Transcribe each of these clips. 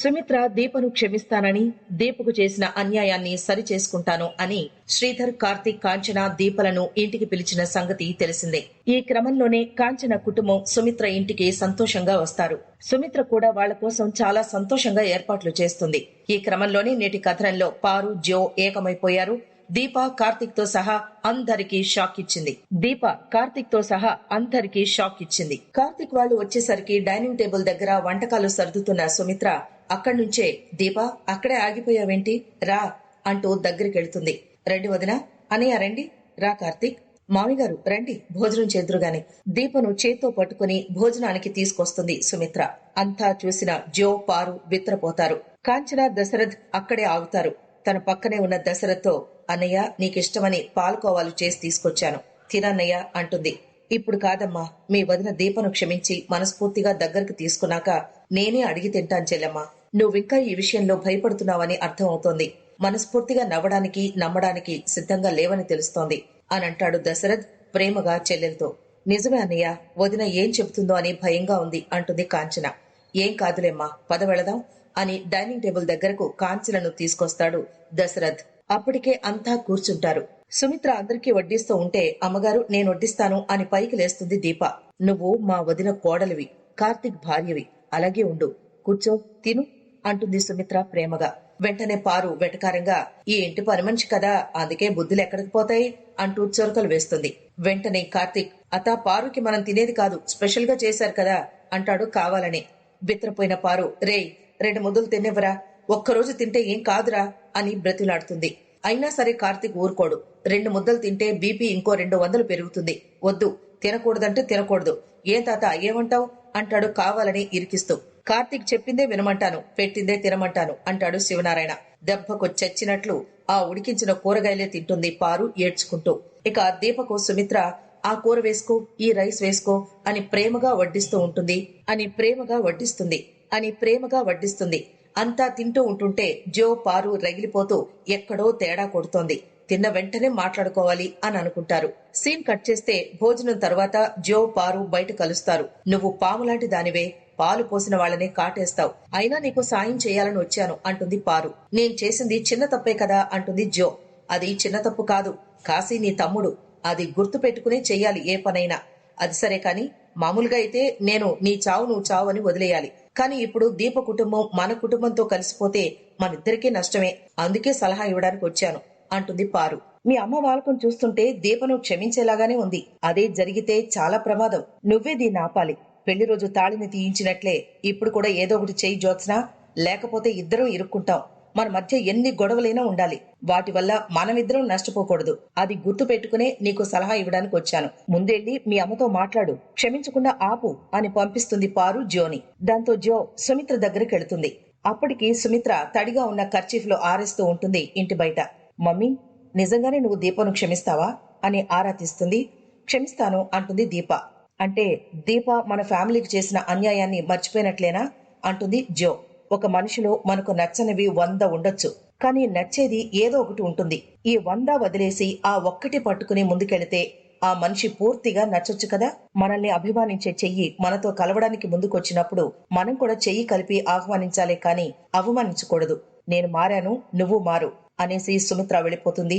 సుమిత్ర దీపను క్షమిస్తానని దీపకు చేసిన అన్యాయాన్ని సరిచేసుకుంటాను అని శ్రీధర్ కార్తీక్ కాంచన దీపలను ఇంటికి పిలిచిన సంగతి తెలిసిందే. ఈ క్రమంలోనే కాంచన కుటుంబం సుమిత్ర ఇంటికి సంతోషంగా వస్తారు. సుమిత్ర కూడా వాళ్ళ కోసం చాలా సంతోషంగా ఏర్పాట్లు చేస్తుంది. ఈ క్రమంలోనే నేటి కథనంలో పారు జో ఏకమైపోయారు. దీప కార్తిక్తో సహా అందరికీ షాక్ ఇచ్చింది. దీప కార్తిక్తో సహా అందరికీ షాక్ ఇచ్చింది. కార్తిక్ వాళ్ళు వచ్చేసరికి డైనింగ్ టేబుల్ దగ్గర వంటకాలు సర్దుతున్న సుమిత్ర అక్కడి నుంచే దీప అక్కడే ఆగిపోయావేంటి? రా అంటూ దగ్గరికెళ్తుంది. రండి వదిన అనయ్య రండి. రా కార్తీక్. మామిగారు రండి. భోజనం చేదురుగాని దీపను చేత్తో పట్టుకుని భోజనానికి తీసుకొస్తుంది సుమిత్ర. అంతా చూసిన జో పారు విత్రపోతారు కాంచన దశరథ్ అక్కడే ఆగుతారు. తన పక్కనే ఉన్న దశరథ్తో అన్నయ్య నీకిష్టమని పాలకోవాలు చేసి తీసుకొచ్చాను. తినన్నయ్య అంటుంది. ఇప్పుడు కాదమ్మా మీ వదిన దీపను క్షమించి మనస్ఫూర్తిగా దగ్గరకు తీసుకున్నాక నేనే అడిగి తింటాను చెల్లెమ్మ. నువ్వింకా ఈ విషయంలో భయపడుతున్నావని అర్థం అవుతోంది మనస్ఫూర్తిగా నవ్వడానికి నమ్మడానికి సిద్ధంగా లేవని తెలుస్తోంది అని అంటాడు దశరథ్ ప్రేమగా చెల్లెలతో. నిజమే అన్నయ్య వదిన ఏం చెబుతుందో అని భయంగా ఉంది అంటుంది కాంచన. ఏం కాదులేమ్మా పద వెళదాం అని డైనింగ్ టేబుల్ దగ్గరకు కాంచనను తీసుకొస్తాడు దశరథ్. అప్పటికే అంతా కూర్చుంటారు. సుమిత్ర అందరికీ వడ్డిస్తూ ఉంటే అమ్మగారు నేను వడ్డిస్తాను అని పైకి లేస్తుంది దీప. నువ్వు మా వదిన కోడలివి కార్తిక్ భార్యవి. అలాగే ఉండు. కూర్చో తిను అంటుంది సుమిత్ర ప్రేమగా. వెంటనే పారు వెటకారంగా ఈ ఇంటి పని మనిషి కదా అందుకే బుద్ధులు ఎక్కడికి పోతాయి? అంటూ చొరకలు వేస్తుంది. వెంటనే కార్తిక్ అతా పారుకి మనం తినేది కాదు స్పెషల్గా చేశారు కదా అంటాడు కావాలని. బిత్రపోయిన పారు రేయ్ రెండు ముద్దలు తినేవరా ఒక్కరోజు తింటే ఏం కాదురా? అని బ్రతిలాడుతుంది. అయినా సరే కార్తిక్ ఊరుకోడు. రెండు ముద్దలు తింటే బీపీ ఇంకో రెండు వందలు పెరుగుతుంది. వద్దు తినకూడదంటే తినకూడదు. ఏం తాత ఏమంటావు? అంటాడు కావాలని ఇరికిస్తూ. కార్తీక్ చెప్పిందే వినమంటాను పెట్టిందే తినమంటాను అంటాడు శివనారాయణ. దెబ్బకు చచ్చినట్లు ఆ ఉడికించిన కూరగాయలే తింటుంది పారు ఏడ్చుకుంటూ. ఇక దీపకు సుమిత్ర ఆ కూర వేసుకో ఈ రైస్ వేసుకో అని ప్రేమగా వడ్డిస్తూ ఉంటుంది. అని ప్రేమగా వడ్డిస్తుంది. అని ప్రేమగా వడ్డిస్తుంది. అంతా తింటూ ఉంటుంటే జో పారు రగిలిపోతూ ఎక్కడో తేడా కొడుతోంది. తిన్న వెంటనే మాట్లాడుకోవాలి అని అనుకుంటారు. సీన్ కట్ చేస్తే భోజనం తర్వాత జో పారు బయట కలుస్తారు. నువ్వు పాములాంటి దానివే పాలు పోసిన వాళ్ళని కాటేస్తావు. అయినా నీకు సాయం చేయాలని వచ్చాను అంటుంది పారు. నేను చేసింది చిన్న తప్పే కదా అంటుంది జో. అది చిన్న తప్పు కాదు. కాశీ నీ తమ్ముడు. అది గుర్తు పెట్టుకునే చెయ్యాలి ఏ పనైనా. అది సరే కాని మామూలుగా అయితే నేను నీ చావు నువ్వు చావు అని వదిలేయాలి. కానీ ఇప్పుడు దీప కుటుంబం మన కుటుంబంతో కలిసిపోతే మనిద్దరికీ నష్టమే. అందుకే సలహా ఇవ్వడానికి వచ్చాను. అంటుంది పారు. మీ అమ్మ వాళ్ళకం చూస్తుంటే దీపను క్షమించేలాగానే ఉంది. అదే జరిగితే చాలా ప్రమాదం. నువ్వే దీన్ని ఆపాలి. పెళ్ళి రోజు తాళిని తీయించినట్లే. ఇప్పుడు కూడా ఏదో ఒకటి చెయ్యి జోత్స్నా లేకపోతే ఇద్దరం ఇరుక్కుంటాం. మన మధ్య ఎన్ని గొడవలైనా ఉండాలి. వాటి వల్ల మనమిద్దరం నష్టపోకూడదు. అది గుర్తు పెట్టుకునే నీకు సలహా ఇవ్వడానికి వచ్చాను. ముందెళ్ళి మీ అమ్మతో మాట్లాడు. క్షమించకుండా ఆపు అని పంపిస్తుంది పారు జోని దాంతో జో సుమిత్ర దగ్గరికి వెళుతుంది. అప్పటికి సుమిత్ర తడిగా ఉన్న కర్చీఫ్లో ఆరేస్తూ ఉంటుంది ఇంటి బయట. మమ్మీ నిజంగానే నువ్వు దీపను క్షమిస్తావా? అని ఆరా తీస్తుంది క్షమిస్తాను అంటుంది దీప. అంటే దీప మన ఫ్యామిలీకి చేసిన అన్యాయాన్ని మర్చిపోయినట్లేనా? అంటుంది జో. ఒక మనిషిలో మనకు నచ్చనివి వంద ఉండొచ్చు. కానీ నచ్చేది ఏదో ఒకటి ఉంటుంది. ఈ వంద వదిలేసి ఆ ఒక్కటి పట్టుకుని ముందుకెళితే ఆ మనిషి పూర్తిగా నచ్చొచ్చు కదా? మనల్ని అభిమానించే చెయ్యి మనతో కలవడానికి ముందుకొచ్చినప్పుడు మనం కూడా చెయ్యి కలిపి ఆహ్వానించాలే కానీ అవమానించకూడదు. నేను మారాను నువ్వు మారు. అనేసి సుమిత్ర వెళ్ళిపోతుంది.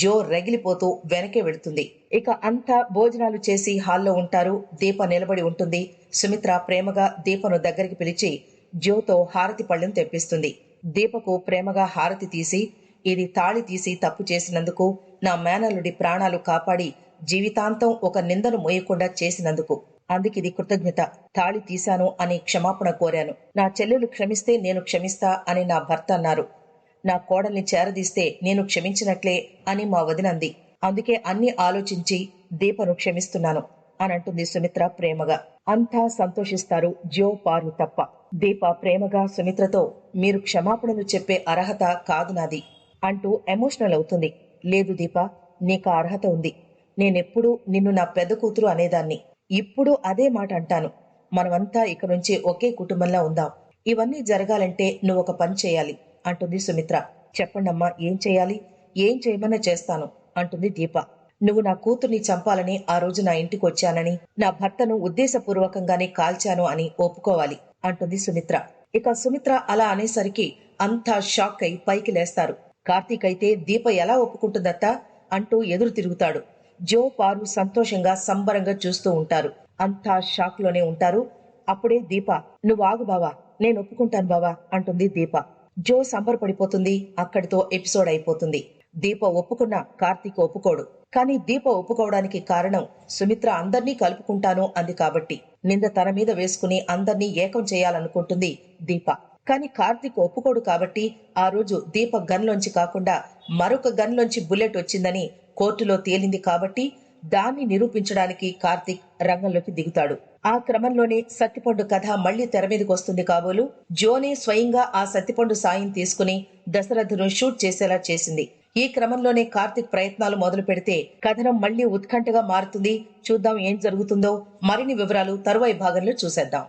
జో రగిలిపోతూ వెనకే వెళుతుంది. ఇక అంతా భోజనాలు చేసి హాల్లో ఉంటారు. దీప నిలబడి ఉంటుంది. సుమిత్ర ప్రేమగా దీపను దగ్గరికి పిలిచి జోతో హారతి పళ్ళెం తెప్పిస్తుంది. దీపకు ప్రేమగా హారతి తీసి ఇది తాళి తీసి తప్పు చేసినందుకు నా మేనల్లుడి ప్రాణాలు కాపాడి జీవితాంతం ఒక నిందను మోయకుండా చేసినందుకు. అందుకిది కృతజ్ఞత. తాళి తీశాను అని క్షమాపణ కోరాను. నా చెల్లెలు క్షమిస్తే నేను క్షమిస్తా అని నా భర్త అన్నారు. నా కోడల్ని చేరదీస్తే నేను క్షమించినట్లే అని మా వదినంది అందుకే అన్ని ఆలోచించి దీపను క్షమిస్తున్నాను అని అంటుంది సుమిత్ర ప్రేమగా. అంతా సంతోషిస్తారు జో పారు తప్ప. దీప ప్రేమగా సుమిత్రతో మీరు క్షమాపణలు చెప్పే అర్హత కాదు నాది అంటూ ఎమోషనల్ అవుతుంది. లేదు దీప నీకు ఆ అర్హత ఉంది. నేనెప్పుడు నిన్ను నా పెద్ద కూతురు అనేదాన్ని. ఇప్పుడు అదే మాట అంటాను. మనమంతా ఇక నుంచి ఒకే కుటుంబంలో ఉందాం. ఇవన్నీ జరగాలంటే నువ్వు ఒక పని చేయాలి. అంటుంది సుమిత్ర. చెప్పండమ్మా ఏం చేయాలి? ఏం చేయమన్నా చేస్తాను అంటుంది దీప. నువ్వు నా కూతుర్ని చంపాలని ఆ రోజు నా ఇంటికి వచ్చానని నా భర్తను ఉద్దేశపూర్వకంగానే కాల్చాను అని ఒప్పుకోవాలి అంటుంది సుమిత్ర. ఇక సుమిత్ర అలా అనేసరికి అంతా షాక్ అయి పైకి లేస్తారు. కార్తీక్ అయితే దీప ఎలా ఒప్పుకుంటుందత్తా? అంటూ ఎదురు తిరుగుతాడు. జో పారు సంతోషంగా సంబరంగా చూస్తూ ఉంటారు. అంతా షాక్లోనే ఉంటారు. అప్పుడే దీప నువ్వు ఆగు బావా నేను ఒప్పుకుంటాను బావా అంటుంది దీప. జో సంబరపడిపోతుంది అక్కడితో ఎపిసోడ్ అయిపోతుంది. దీప ఒప్పుకున్న కార్తీక్ ఒప్పుకోడు. కానీ దీప ఒప్పుకోవడానికి కారణం సుమిత్ర అందర్నీ కలుపుకుంటాను అంది కాబట్టి నింద తన మీద వేసుకుని అందర్నీ ఏకం చేయాలనుకుంటుంది దీప. కానీ కార్తీక్ ఒప్పుకోడు కాబట్టి ఆ రోజు దీప గన్లోంచి కాకుండా మరొక గన్లోంచి బుల్లెట్ వచ్చిందని కోర్టులో తేలింది కాబట్టి దాన్ని నిరూపించడానికి కార్తీక్ రంగంలోకి దిగుతాడు. ఆ క్రమంలోనే సత్తిపండు కథ మళ్ళీ తెర మీదకి వస్తుంది కాబోలు. జోనే స్వయంగా ఆ సత్తిపండు సాయం తీసుకుని దశరథును షూట్ చేసేలా చేసింది. ఈ క్రమంలోనే కార్తీక్ ప్రయత్నాలు మొదలు పెడితే కథనం మళ్ళీ ఉత్కంఠగా మారుతుంది. చూద్దాం ఏం జరుగుతుందో. మరిన్ని వివరాలు తరువాయి భాగంలో చూసేద్దాం.